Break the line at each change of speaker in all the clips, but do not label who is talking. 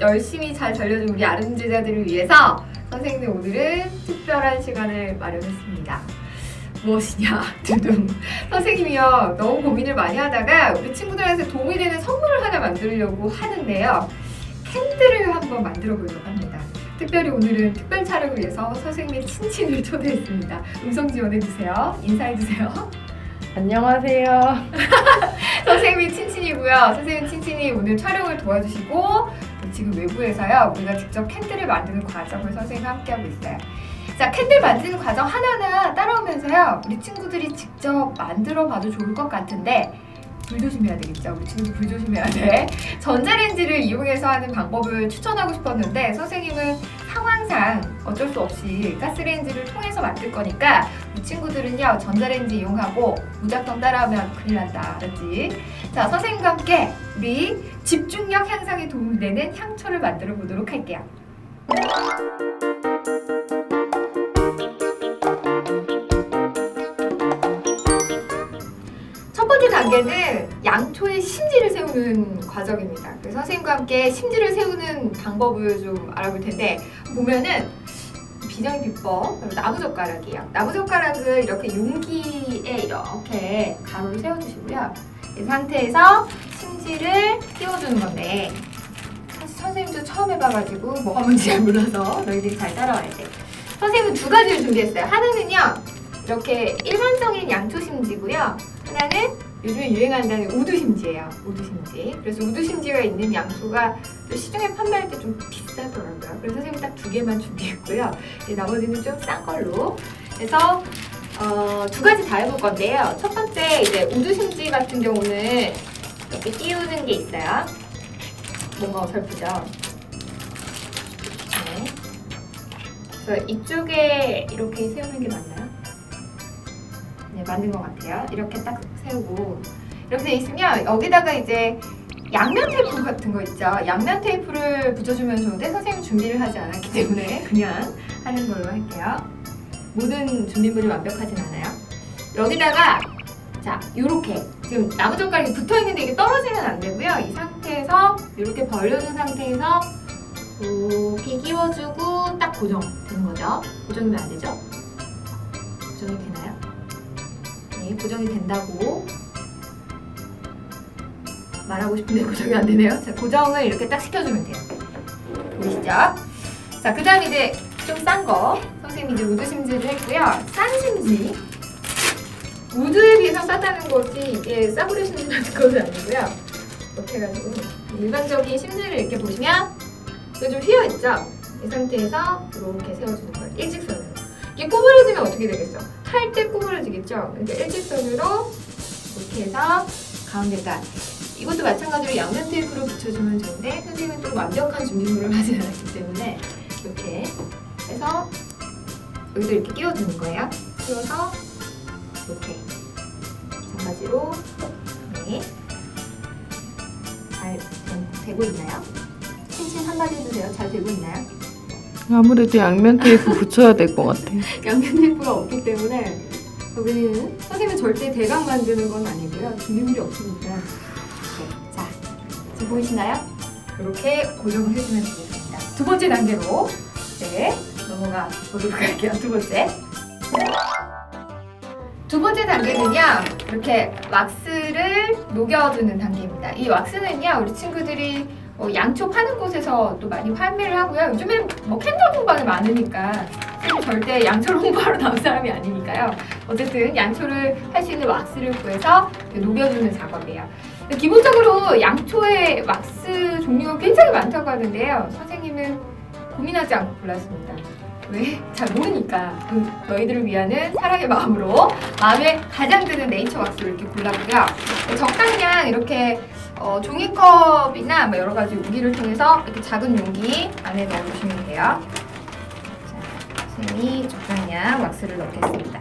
열심히 잘 달려준 우리 아름 제자들을 위해서 선생님 오늘은 특별한 시간을 마련했습니다. 무엇이냐? 두둥. 선생님이요. 너무 고민을 많이 하다가 우리 친구들한테 도움이 되는 선물을 하나 만들려고 하는데요. 캔들을 한번 만들어 보려고 합니다. 특별히 오늘은 특별 촬영을 위해서 선생님의 친친을 초대했습니다. 음성 지원해 주세요. 인사해 주세요.
안녕하세요.
선생님이 친친이고요. 선생님 친친이 오늘 촬영을 도와주시고 지금 외부에서요 우리가 직접 캔들을 만드는 과정을 선생님과 함께하고 있어요. 자 캔들 만드는 과정 하나하나 따라오면서요 우리 친구들이 직접 만들어 봐도 좋을 것 같은데 불 조심해야 되겠죠. 우리 친구들 불 조심해야 돼. 전자레인지를 이용해서 하는 방법을 추천하고 싶었는데 선생님은 상황상 어쩔 수 없이 가스레인지를 통해서 만들 거니까 우리 친구들은요 전자레인지 이용하고 무작정 따라하면 큰일 난다 알았지? 자 선생님과 함께 우리 집중력 향상에 도움이 되는 향초를 만들어 보도록 할게요 첫 번째 단계는 양초의 심지를 세우는 과정입니다 그래서 선생님과 함께 심지를 세우는 방법을 좀 알아볼 텐데 보면은 비정의 비법 나무젓가락이에요. 나무젓가락을 이렇게 용기에 이렇게 가로를 세워주시고요. 이 상태에서 심지를 띄워주는 건데 사실 선생님도 처음 해봐가지고 뭐가 뭔지 잘 몰라서 너희들이 잘 따라와야 돼. 선생님은 두 가지를 준비했어요. 하나는요 이렇게 일반적인 양초 심지고요. 하나는 요즘에 유행한다는 우두 심지예요. 우두 심지. 그래서 우두 심지가 있는 양초가 또 시중에 판매할 때 좀 비싸더라고요. 그래서 선생님 딱 두 개만 준비했고요. 나머지는 좀 싼 걸로. 그래서 어, 두 가지 다 해볼 건데요. 첫 번째 이제 우두 심지 같은 경우는 이렇게 띄우는 게 있어요. 뭔가 어설프죠? 네. 그래서 이쪽에 이렇게 세우는 게 맞나요? 네, 맞는 것 같아요. 이렇게 딱 세우고 이렇게 돼 있으면 여기다가 이제 양면 테이프 같은 거 있죠. 양면 테이프를 붙여주면 좋은데 선생님 준비를 하지 않았기 때문에 그냥 하는 걸로 할게요. 모든 준비물이 완벽하진 않아요. 여기다가 자 요렇게 지금 나무젓가락이 붙어 있는데 이게 떨어지면 안 되고요. 이 상태에서 이렇게 벌려준 상태에서 이렇게 끼워주고 딱 고정되는 거죠. 고정이면 안 되죠? 고정이 되나요? 네, 고정이 된다고 말하고 싶은데 고정이 안 되네요. 자, 고정을 이렇게 딱 시켜주면 돼요. 보이시죠? 자, 그 다음 이제 좀 싼 거. 선생님이 이제 우드 심지를 했고요. 싼 심지. 우드에 비해서 싸다는 거지 이게 싸구려 같은 건 아니고요. 이렇게 해가지고 일반적인 심지를 이렇게 보시면 이거 좀 휘어있죠? 이 상태에서 이렇게 세워주는 거예요. 일직선으로. 이게 구부러지면 어떻게 되겠어? 탈 때 구부러지겠죠? 그러니까 일직선으로 이렇게 해서 가운데가 이것도 마찬가지로 양면 테이프로 붙여주면 좋은데 선생님은 좀 완벽한 준비물을 하지 않았기 때문에 이렇게 해서 여기도 이렇게 끼워주는 거예요. 끼워서 이렇게 마찬가지로 네. 잘 되- 되고 있나요? 친친 한마디 해주세요. 잘 되고 있나요?
아무래도 양면 테이프 붙여야 될 것 같아.
양면 테이프가 없기 때문에 우리는 선생님은 절대 대강 만드는 건 아니고요. 준비물이 없으니까. 이렇게. 자, 지금 보이시나요? 이렇게 고정을 해주면 되겠습니다. 두 번째 단계로 네 넘어가 보도록 할게요. 두 번째. 두 번째 단계는요, 이렇게 왁스를 녹여주는 단계입니다. 이 왁스는요, 우리 친구들이 어, 양초 파는 곳에서 또 많이 판매를 하고요. 요즘엔 뭐 캔들 공방이 많으니까 선생님 절대 양초를 홍보하러 나온 사람이 아니니까요. 어쨌든 양초를 할 수 있는 왁스를 구해서 녹여주는 작업이에요. 기본적으로 양초의 왁스 종류가 굉장히 많다고 하는데요. 선생님은 고민하지 않고 골랐습니다. 왜? 잘 모르니까. 그 너희들을 위하는 사랑의 마음으로 마음에 가장 드는 네이처 왁스를 이렇게 골랐고요. 적당량 이렇게 어, 종이컵이나 뭐 여러 가지 용기를 통해서 이렇게 작은 용기 안에 넣어주시면 돼요. 자, 선생님이 적당량 왁스를 넣겠습니다.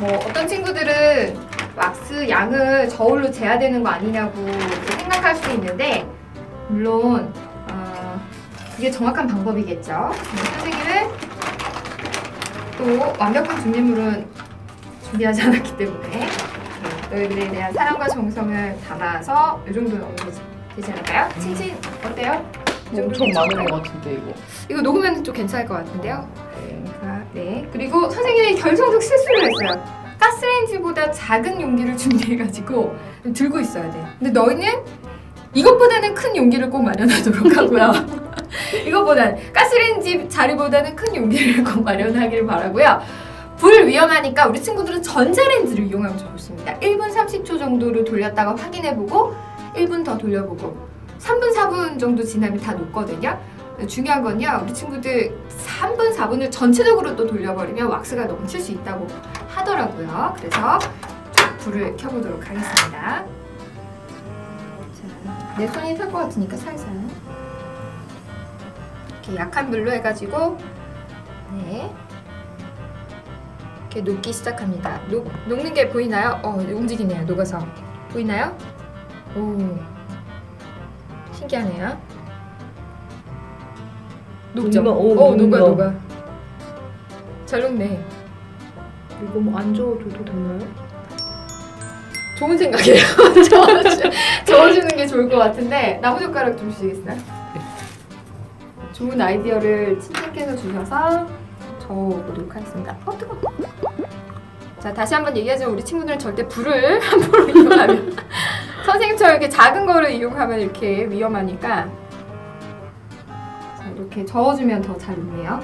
뭐 어떤 친구들은 왁스 양을 저울로 재야 되는 거 아니냐고 생각할 수도 있는데 물론 어, 그게 정확한 방법이겠죠. 근데 선생님은 또 완벽한 준비물은 준비하지 않았기 때문에 이렇게 너희들에 대한 사랑과 정성을 담아서 이 정도 넣으면 되지, 되지 않을까요? 칭칭 어때요? 이 정도
엄청
괜찮을까요?
많은 것 같은데 이거.
이거 녹으면 좀 괜찮을 것 같은데요?
네.
자, 네. 그리고 선생님이 결정적 실수를 했어요. 가스레인지보다 작은 용기를 준비해가지고 들고 있어야 돼. 근데 너희는 이것보다는 큰 용기를 꼭 마련하도록 하고요. 이것보다는 가스레인지 자리보다는 큰 용기를 꼭 마련하기를 바라고요. 불 위험하니까 우리 친구들은 전자레인지를 이용하면 좋습니다. 1분 30초 정도를 돌렸다가 확인해보고 1분 더 돌려보고 3분 4분 정도 지나면 다 녹거든요. 중요한 건요, 우리 친구들 3분, 4분을 전체적으로 또 돌려버리면 왁스가 넘칠 수 있다고 하더라고요. 그래서 불을 켜보도록 하겠습니다. 자, 내 손이 탈 것 같으니까 살살. 이렇게 약한 불로 해가지고, 네. 이렇게 녹기 시작합니다. 녹, 녹는 게 보이나요? 어, 움직이네요. 녹아서. 보이나요? 오. 신기하네요. 녹죠?
녹나? 오,
어, 녹아. 녹아. 잘 녹네.
이거 뭐 안 저어줘도 되나요?
좋은 생각이에요. 저어주, 저어주는 게 좋을 것 같은데 나무젓가락 좀 주시겠어요? 좋은 아이디어를 친척께서 주셔서 저어보도록 하겠습니다. 어 뜨거. 자 다시 한번 얘기하지만 우리 친구들은 절대 불을 함부로 이용하면 선생님처럼 이렇게 작은 거를 이용하면 이렇게 위험하니까 자 이렇게 저어주면 더 잘 녹네요.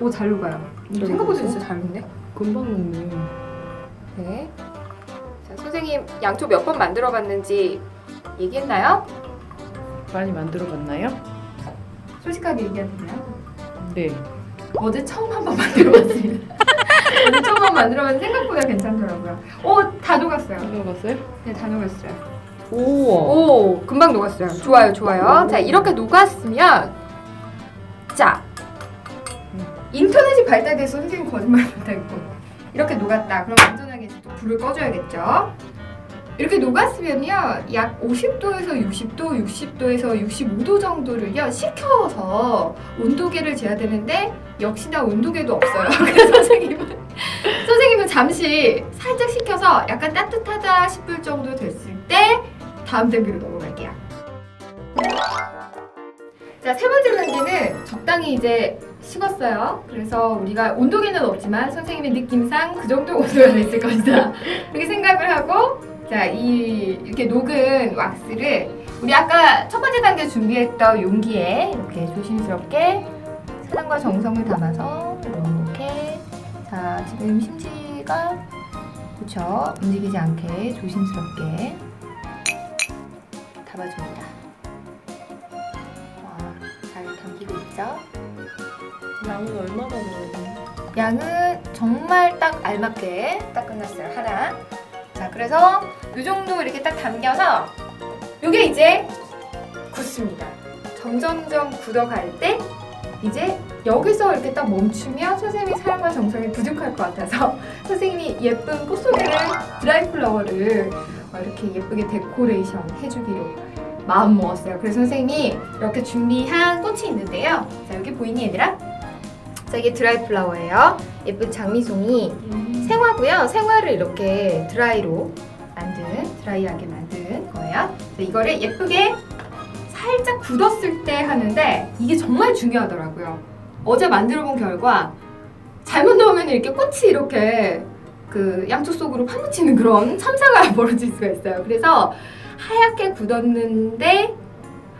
오 잘 녹아요. 생각보다 진짜 잘 녹네.
금방 녹네.
네. 자, 선생님 양초 몇 번 만들어 봤는지 얘기했나요?
많이 만들어 봤나요?
솔직하게 얘기해도 돼요?
네.
어제 처음 한 번 만들어 봤습니다. 어제 처음 한 번 만들어 봤는데 생각보다 괜찮더라고요. 오, 다 녹았어요.
들어갔어요?
네, 다 녹았어요.
우와.
오, 금방 녹았어요. 좋아요, 좋아요. 자, 이렇게 녹았으면 자, 인터넷이 발달돼서 선생님 거짓말 못하겠고 이렇게 녹았다. 그럼 안전하게 또 불을 꺼줘야겠죠. 이렇게 녹았으면요, 약 50도에서 60도, 60도에서 65도 정도를요 식혀서 온도계를 재야 되는데 역시나 온도계도 없어요. 그래서 선생님은 선생님은 잠시 살짝 식혀서 약간 따뜻하다 싶을 정도 됐을 때 다음 단계로 넘어갈게요. 자, 세 번째 단계는 적당히 이제 식었어요. 그래서 우리가 온도계는 없지만 선생님의 느낌상 그 정도 온도가 됐을 것이다. 이렇게 생각을 하고 자, 이 이렇게 녹은 왁스를 우리 아까 첫 번째 단계 준비했던 용기에 이렇게 조심스럽게 사랑과 정성을 담아서 이렇게 자, 지금 심지가 그쵸 움직이지 않게 조심스럽게 담아줍니다. 와, 잘 담기고 있죠?
양은 얼마나 넣어요?
양은 정말 딱 알맞게 딱 끝났어요. 하나. 자, 그래서 이 정도 이렇게 딱 담겨서 이게 이제 굳습니다. 점점점 굳어갈 때 이제 여기서 이렇게 딱 멈추면 선생님이 사랑과 정성이 부족할 것 같아서 선생님이 예쁜 꽃송이를 드라이 플라워를 어, 이렇게 예쁘게 데코레이션 해주기로 마음 먹었어요. 그래서 선생님이 이렇게 준비한 꽃이 있는데요. 자, 여기 보이니 얘들아? 자, 이게 드라이 플라워예요. 예쁜 장미송이 생화고요. 생화를 이렇게 드라이로 만든 드라이하게 만든 거예요. 자, 이거를 예쁘게 살짝 굳었을 때 하는데 이게 정말 중요하더라고요. 어제 만들어 본 결과 잘못 넣으면 이렇게 꽃이 이렇게 그 양초 속으로 파묻히는 그런 참사가 벌어질 수가 있어요. 그래서 하얗게 굳었는데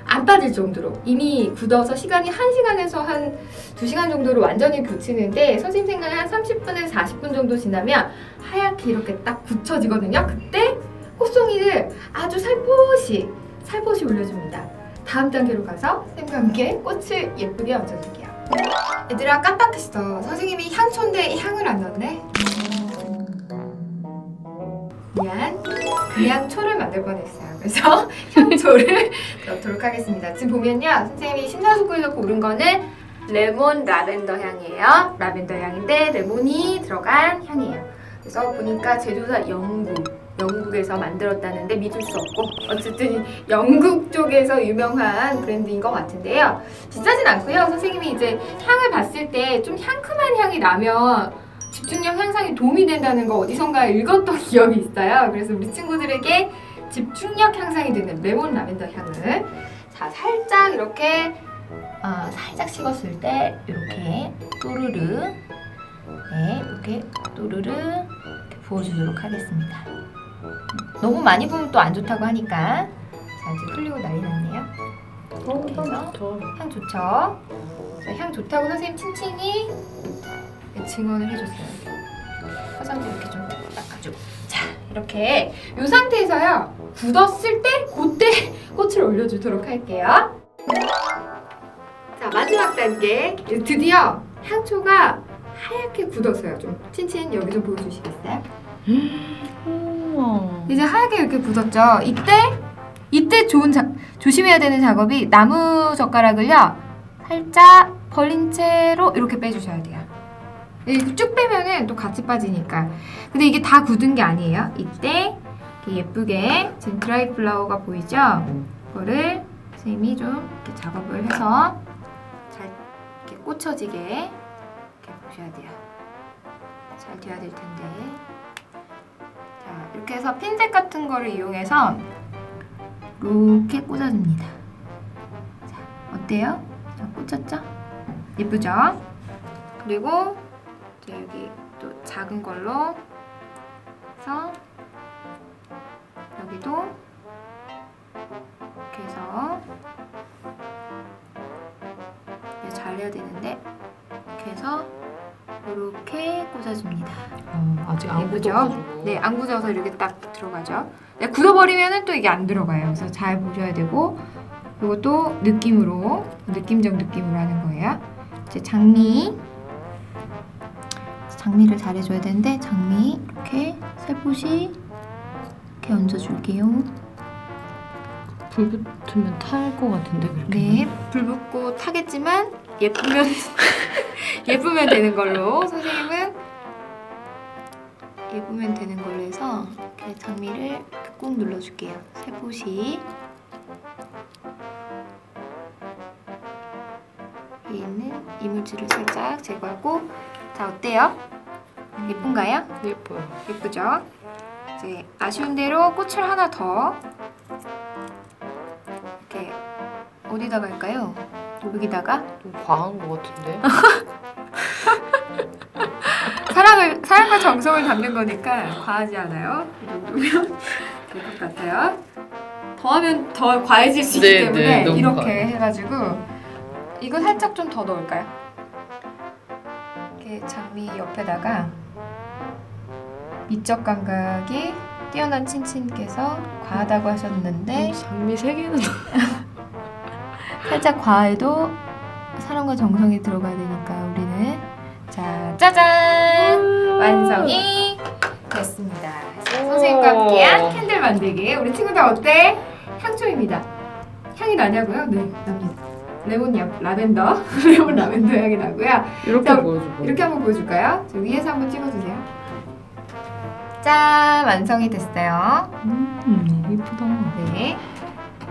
안 빠질 정도로 이미 굳어서 시간이 1시간에서 한 2시간 정도로 완전히 굳히는데 선생님 생각에 한 30분에서 40분 정도 지나면 하얗게 이렇게 딱 굳혀지거든요. 그때 꽃송이를 아주 살포시 살포시 올려줍니다. 다음 단계로 가서 쌤과 함께 꽃을 예쁘게 얹어줄게요. 얘들아 깜빡했어. 선생님이 향초인데 향을 안 넣었네. 미안. 그냥 초를 만들 뻔했어요. 그래서 향초를 넣도록 하겠습니다. 지금 보면요, 선생님이 심사숙고해서 고른 거는 레몬 라벤더 향이에요. 라벤더 향인데 레몬이 들어간 향이에요. 그래서 보니까 제조사 영국, 영국에서 만들었다는데 믿을 수 없고 어쨌든 영국 쪽에서 유명한 브랜드인 것 같은데요. 비싸진 않고요. 선생님이 이제 향을 봤을 때 좀 향큼한 향이 나면 집중력 향상에 도움이 된다는 거 어디선가 읽었던 기억이 있어요. 그래서 우리 친구들에게 집중력 향상이 되는 레몬 라벤더 향을 자 살짝 이렇게 어, 살짝 식었을 때 이렇게 또르르 네 이렇게 또르르 이렇게 부어주도록 하겠습니다. 너무 많이 부으면 또 안 좋다고 하니까 자 이제 흘리고 난리 났네요. 이렇게 해서 향 좋죠? 자, 향 좋다고 선생님 칭칭이 증언을 해줬어요. 화장지 이렇게 좀 닦아주고. 자, 이렇게 이 상태에서요. 굳었을 때 그때 꽃을 올려주도록 할게요. 자, 마지막 단계. 드디어 향초가 하얗게 굳었어요. 좀 친친 여기 좀 보여주시겠어요?
우와.
이제 하얗게 이렇게 굳었죠. 이때 이때 좋은 자, 조심해야 되는 작업이 나무 젓가락을요 살짝 벌린 채로 이렇게 빼주셔야 돼요. 이렇게 쭉 빼면은 또 같이 빠지니까. 근데 이게 다 굳은 게 아니에요. 이때 예쁘게 지금 드라이 플라워가 보이죠? 이거를 선생님이 좀 이렇게 작업을 해서 잘 이렇게 꽂혀지게 이렇게 보셔야 돼요. 잘 돼야 될 텐데. 자, 이렇게 해서 핀셋 같은 거를 이용해서 이렇게 꽂아줍니다. 자, 어때요? 자, 꽂혔죠? 예쁘죠? 그리고 이제 여기 또 작은 걸로 해서 여기도 이렇게 해서 이제 잘 해야 되는데 이렇게 해서 이렇게 꽂아줍니다.
어, 아직 안? 굳어가지고.
네, 안 굳어서 이렇게 딱 들어가죠. 네, 굳어버리면은 또 이게 안 들어가요. 그래서 잘 보셔야 되고, 이것도 느낌으로, 느낌적 느낌으로 하는 거예요. 이제 장미. 장미를 잘 해줘야 되는데, 장미 이렇게 살포시 이렇게 얹어줄게요.
불 붙으면 탈 것 같은데 그렇게.
네, 불 붙고 타겠지만, 예쁘면, 예쁘면 되는 걸로. 선생님은 예쁘면 되는 걸로 해서 이렇게 장미를 꾹 눌러줄게요. 살포시. 여기 있는 이물질을 살짝 제거하고 자 어때요? 예쁜가요?
예뻐요.
예쁘죠? 이제 아쉬운 대로 꽃을 하나 더 이렇게 어디다가 할까요? 여기다가
좀 과한 것 같은데.
사랑을 사랑과 정성을 담는 거니까 과하지 않아요. 이 정도면 될 것 같아요. 더하면 더 과해질 수 있기
네,
때문에
네, 너무
이렇게
과해요.
해가지고 이거 살짝 좀 더 넣을까요? 이렇게 장미 옆에다가 미적 감각이 뛰어난 친친께서 과하다고 하셨는데
장미 세 개는
살짝 과해도 사랑과 정성이 들어가야 되니까 우리는 자 짜잔 완성이 됐습니다. 자, 선생님과 함께한 캔들 만들기. 우리 친구들 어때? 향초입니다. 향이 나냐고요? 네, 납니다. 레몬 야, 라벤더, 레몬 라벤더 향이 나고요.
이렇게
자,
보여주고.
이렇게 한번 보여줄까요? 저 위에서 한번 찍어주세요. 짠, 완성이 됐어요.
음, 예쁘다.
네.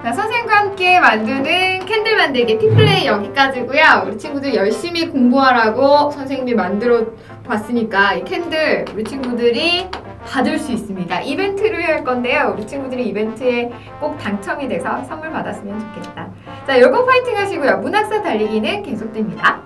자, 선생님과 함께 만드는 캔들 만들기 팁플레이 여기까지고요. 우리 친구들 열심히 공부하라고 선생님이 만들어 봤으니까 이 캔들 우리 친구들이 받을 수 있습니다. 이벤트를 할 건데요. 우리 친구들이 이벤트에 꼭 당첨이 돼서 선물 받았으면 좋겠다. 자, 열공 파이팅 하시고요. 문학사 달리기는 계속됩니다.